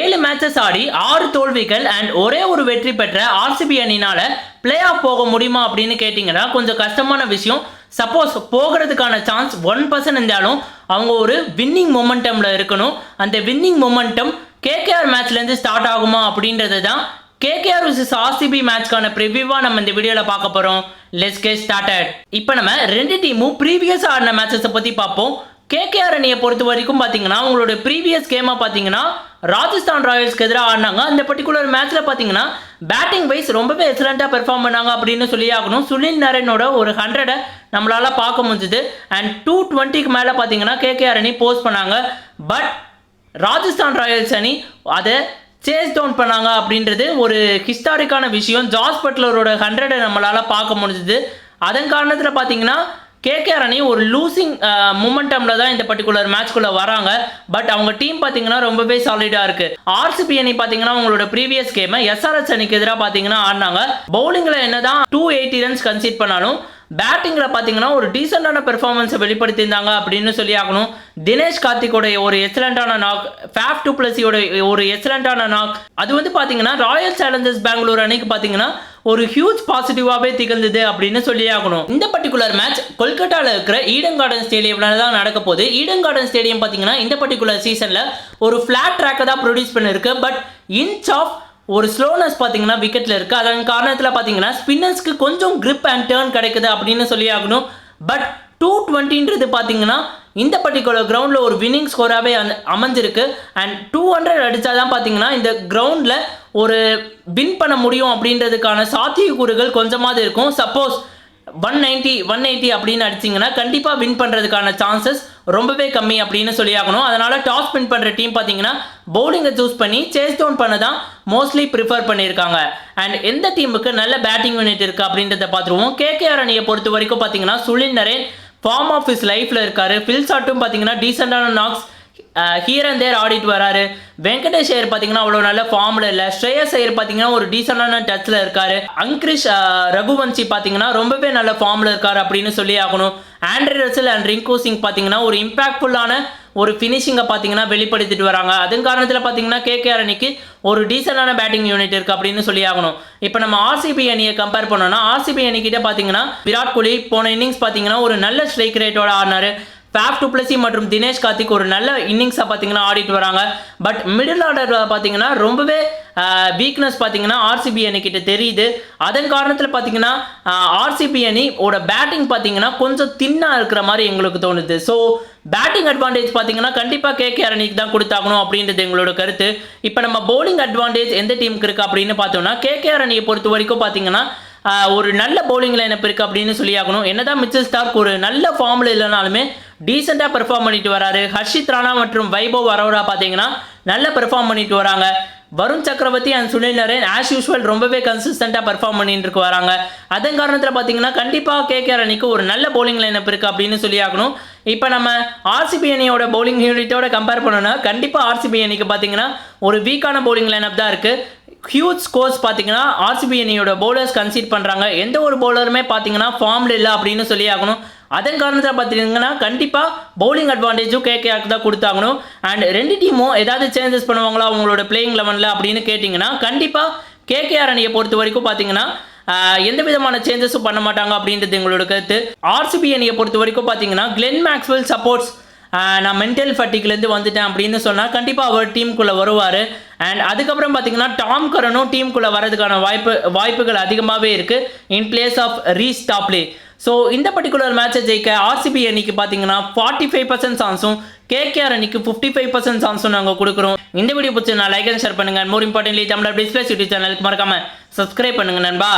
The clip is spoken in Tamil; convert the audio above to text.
ஏழு மேட்சஸ் ஆடி ஆறு தோல்விகள் அண்ட் ஒரே ஒரு வெற்றி பெற்ற ஆர்சிபி அணினால பிளே ஆஃப் போக முடியுமா அப்படின்னு கேட்டிங்கன்னா கொஞ்சம் கஷ்டமான விஷயம். சப்போஸ் போகிறதுக்கான சான்ஸ் ஒன் பர்சன்ட் இருந்தாலும் அவங்க ஒரு வின்னிங் மொமெண்டமில் இருக்கணும். அந்த வின்னிங் மொமெண்டம் கேகேஆர் மேட்ச்லேருந்து ஸ்டார்ட் ஆகுமா அப்படின்றது தான் கேகேஆர் விசஸ் ஆர்சிபி மேட்ச்க்கான ப்ரிவியூவாக நம்ம இந்த வீடியோவில் பார்க்க போகிறோம் லெட்ஸ் கெட் ஸ்டார்டட் இப்போ நம்ம ரெண்டு டீமும் ப்ரீவியஸ் ஆடின மேட்சஸை பற்றி பார்ப்போம். கேகேஆர் அணியை பொறுத்த வரைக்கும் பார்த்தீங்கன்னா உங்களோட ப்ரீவியஸ் கேமாக பார்த்தீங்கன்னா ராஜஸ்தான் ராயல்ஸ்க்கு எதிராக ஆடினாங்க. அந்த பர்டிகுலர் மேட்ச்சில் பார்த்தீங்கன்னா பேட்டிங் வைஸ் ரொம்பவே எக்ஸலண்ட்டாக பெர்ஃபார்ம் பண்ணாங்க அப்படின்னு சொல்லி ஆகணும். சுனில் நரேனோட ஒரு ஹண்ட்ரடை நம்மளால் பார்க்க முடிஞ்சுது. அண்ட் டூ டுவெண்ட்டிக்கு மேலே பார்த்தீங்கன்னா கேகேஆர் அணி போஸ்ட் பண்ணாங்க. பட் ராஜஸ்தான் ராயல்ஸ் அணி அதை சேஸ் டவுன் பண்ணாங்க அப்படின்றது ஒரு ஹிஸ்டாரிக்கான விஷயம். ஜாஸ் பட்லரோட ஹண்ட்ரடை நம்மளால் பார்க்க முடிஞ்சுது. அதன் காரணத்தில் பார்த்தீங்கன்னா கேகேஆர் அணி ஒரு லூசிங் மூமெண்டமில் தான் இந்த பர்டிகுலர் மேட்ச்குள்ளே வராங்க. பட் அவங்க டீம் பார்த்தீங்கன்னா ரொம்பவே சாலிடாக இருக்கு. ஆர்சிபி அணி பார்த்தீங்கன்னா உங்களோட ப்ரீவியஸ் கேமை எஸ்ஆர்எஸ் அணிக்கு எதிராக பார்த்தீங்கன்னா ஆடினாங்க. பவுலிங்கில் என்னதான் டூ எயிட்டி ரன்ஸ் கன்சீட் பண்ணாலும் பேட்டிங்கில் பார்த்தீங்கன்னா ஒரு டீசெண்டான பெர்ஃபார்மன்ஸை வெளிப்படுத்தியிருந்தாங்க அப்படின்னு சொல்லி ஆகணும். தினேஷ் கார்த்திகோடைய ஒரு எக்ஸலண்டான நாக் ஃபேஃப் டூ பிளஸியோட ஒரு எக்ஸலண்டான நாக் அது வந்து பார்த்தீங்கன்னா ராயல் சேலஞ்சர்ஸ் பெங்களூர் அணிக்கு பார்த்தீங்கன்னா ஒரு ஹியூஜ் பாசிட்டிவாகவே திகழ்ந்தது அப்படின்னு சொல்லி ஆகணும். இந்த பர்டிகுலர் மேட்ச் கொல்கட்டாவில் இருக்கிற ஈடன் கார்டன் ஸ்டேடியம்ல தான் நடக்க போகுது. ஈடன் கார்டன் ஸ்டேடியம் பார்த்தீங்கன்னா இந்த பர்டிகுலர் சீசனில் ஒரு ஃப்ளாட் ட்ராக்கை தான் ப்ரொடியூஸ் பண்ணிருக்கு. பட் இன்ச் ஆஃப் ஒரு ஸ்லோனஸ் பார்த்தீங்கன்னா விக்கெட்டில் இருக்குது அதன் காரணத்தில் பார்த்தீங்கன்னா ஸ்பின்னர்ஸ்க்கு கொஞ்சம் கிரிப் அண்ட் டேர்ன் கிடைக்குது அப்படின்னு சொல்லி ஆகணும். பட் டூ டுவெண்ட்டின்றது பார்த்தீங்கன்னா இந்த பர்டிகுலர் கிரவுண்டில் ஒரு வின்னிங் ஸ்கோராகவே அமைஞ்சிருக்கு. அண்ட் டூ ஹண்ட்ரட் அடித்தா தான் பார்த்தீங்கன்னா இந்த கிரவுண்டில் ஒரு வின் பண்ண முடியும் அப்படின்றதுக்கான சாத்தியக்கூறுகள் கொஞ்சமாவது இருக்கும். Suppose one ninety one eighty அப்படின்னு அடிச்சிங்கன்னா கண்டிப்பாக வின் பண்ணுறதுக்கான சான்சஸ் ரொம்பவே கம்மி அப்படின்னு சொல்லி ஆகணும் அதனால் டாஸ் வின் பண்ணுற டீம் பார்த்தீங்கன்னா பவுலிங்கை சூஸ் பண்ணி சேஸ் டவுன் பண்ண தான் மோஸ்ட்லி ப்ரிஃபர் பண்ணியிருக்காங்க அண்ட் எந்த டீமுக்கு நல்ல பேட்டிங் யூனிட் இருக்குது அப்படின்றத பார்த்துருவோம் கேகேஆர் அணியை பொறுத்த வரைக்கும் பார்த்தீங்கன்னா Sunil Narine form of his லைஃப்பில் இருக்கார். ஃபில் ஷாட்டும் பார்த்தீங்கன்னா டீசெண்டான நாக்ஸ் ஹீர் அண்ட் தேர் ஆடிட்டு வராரு. வெங்கடேஷ் ஐயர் பார்த்தீங்கன்னா அவ்வளோ நல்ல ஃபார்மில் இல்லை. ஸ்ரேயஸ் ஐயர் பார்த்தீங்கன்னா ஒரு டீசெண்டான டச்சில் இருக்காரு. அங்கிரிஷ் ரகுவன்சி பார்த்தீங்கன்னா ரொம்பவே நல்ல ஃபார்மில் இருக்கார் அப்படின்னு சொல்லி ஆகணும். Andre Russell and Rinku Singh பார்த்தீங்கன்னா ஒரு இம்பாக்ட்ஃபுல்லான ஒரு ஃபினிஷிங்கை பார்த்தீங்கன்னா வெளிப்படுத்திட்டு வராங்க. அதன் காரணத்தில் பார்த்தீங்கன்னா கேகேஆர் அணிக்கு ஒரு டீசெண்டான பேட்டிங் யூனிட் இருக்குது அப்படின்னு சொல்லி ஆகணும். இப்போ நம்ம ஆர்சிபி அணியை கம்பேர் பண்ணோம்னா ஆர்சிபி அணிக்கிட்ட பார்த்தீங்கன்னா விராட் கோலி போன இன்னிங்ஸ் பார்த்தீங்கன்னா ஒரு நல்ல ஸ்ட்ரைக் ரேட்டோட ஆடினாரு. ஃபேஃப் டுப்ளசி மற்றும் தினேஷ் கார்த்திக் ஒரு நல்ல இன்னிங்ஸாக பார்த்தீங்கன்னா ஆடிட்டு வராங்க. பட் மிடில் ஆர்டரில் பார்த்தீங்கன்னா ரொம்பவே வீக்னஸ் பார்த்தீங்கன்னா ஆர்சிபி அணிக்கிட்ட தெரியுது. அதன் காரணத்தில் பார்த்தீங்கன்னா ஆர்சிபி அணி ஓட பேட்டிங் பார்த்தீங்கன்னா கொஞ்சம் தின்னாக இருக்கிற மாதிரி எங்களுக்கு தோணுது. ஸோ பேட்டிங் அட்வான்டேஜ் பார்த்தீங்கன்னா கண்டிப்பாக கேகேஆர் அணிக்கு தான் கொடுத்தாகணும் அப்படின்றது எங்களோட கருத்து. இப்போ நம்ம போலிங் அட்வான்டேஜ் எந்த டீமுக்கு இருக்குது அப்படின்னு பார்த்தோம்னா கேகேஆர் அணியை பொறுத்த வரைக்கும் பார்த்தீங்கன்னா ஒரு நல்ல பவுலிங் லைனப் இருக்குது அப்படின்னு சொல்லி ஆகணும் என்னதான் மிச்சல் ஸ்டார்க் ஒரு நல்ல ஃபார்மில் இல்லைனாலுமே டீசெண்டாக பெர்ஃபார்ம் பண்ணிட்டு வராரு. ஹர்ஷித் ராணா மற்றும் வைபவ் அரோரா பார்த்தீங்கன்னா நல்ல பெர்ஃபார்ம் பண்ணிட்டு வராங்க. Varun Chakravarthy and Sunil Narine as usual ரொம்பவே கன்சிஸ்டண்ட்டாக பெர்ஃபார்ம் பண்ணிட்டு இருக்கு வராங்க. அதன் காரணத்தில் பார்த்தீங்கன்னா கண்டிப்பாக கேகேஆர் அணிக்கு ஒரு நல்ல பவுலிங் லைனப் இருக்குது அப்படின்னு சொல்லி ஆகணும். இப்போ நம்ம ஆர்சிபி அணியோட பவுலிங் யூனிட்டோட கம்பேர் பண்ணோம்னா கண்டிப்பாக ஆர்சிபி அணிக்கு பார்த்தீங்கன்னா ஒரு வீக்கான பவுலிங் லைனப் தான் இருக்குது ஹியூஜ் ஸ்கோர்ஸ் பார்த்தீங்கன்னா ஆர்சிபி அணியோட பவுலர்ஸ் கன்சீட் பண்ணுறாங்க எந்த ஒரு பவுலருமே பார்த்தீங்கன்னா ஃபார்மில் இல்லை அப்படின்னு சொல்லி ஆகணும். அதன் காரணத்தில் பார்த்தீங்கன்னா கண்டிப்பாக பவுலிங் அட்வான்டேஜும் கேகேஆருக்கு தான் கொடுத்தாகணும். அண்ட் ரெண்டு டீமும் ஏதாவது சேஞ்சஸ் பண்ணுவாங்களா அவங்களோட பிளேயிங் லெவனில் அப்படின்னு கேட்டிங்கன்னா கண்டிப்பாக கேகேஆர் அணியை பொறுத்த வரைக்கும் பார்த்தீங்கன்னா எந்த விதமான சேஞ்சஸும் பண்ண மாட்டாங்க அப்படின்றது எங்களோட கருத்து. ஆர்சிபி அணியை பொறுத்த வரைக்கும் பார்த்தீங்கன்னா கிளென் மேக்ஸ்வெல் சப்போர்ட்ஸ் நான் மென்டல் ஃபட்டிக்லேருந்து வந்துட்டேன் அப்படின்னு சொன்னால் கண்டிப்பாக அவர் டீமுக்குள்ளே வருவார். அண்ட் அதுக்கப்புறம் பார்த்தீங்கன்னா டாம் கரனும் டீமுக்குள்ளே வரதுக்கான வாய்ப்பு வாய்ப்புகள் அதிகமாகவே இருக்குது in place of Reece Topley so இந்த பர்டிகுலர் மேட்சை ஜெயிக்க ஆர்சிபி அணிக்கு பார்த்தீங்கன்னா ஃபார்ட்டி ஃபைவ் பர்சன்ட் சான்ஸும் கேகேஆர் அணிக்கு ஃபிஃப்டி ஃபைவ் பர்சன்ட் சான்ஸும் நாங்கள் கொடுக்குறோம். இந்த வீடியோ பிடிச்சி நான் லைக் அண்ட் ஷேர் பண்ணுங்கள் more importantly Tamil displays YouTube சேனலுக்கு மறக்காம சப்ஸ்கிரைப் பண்ணுங்க நண்பா.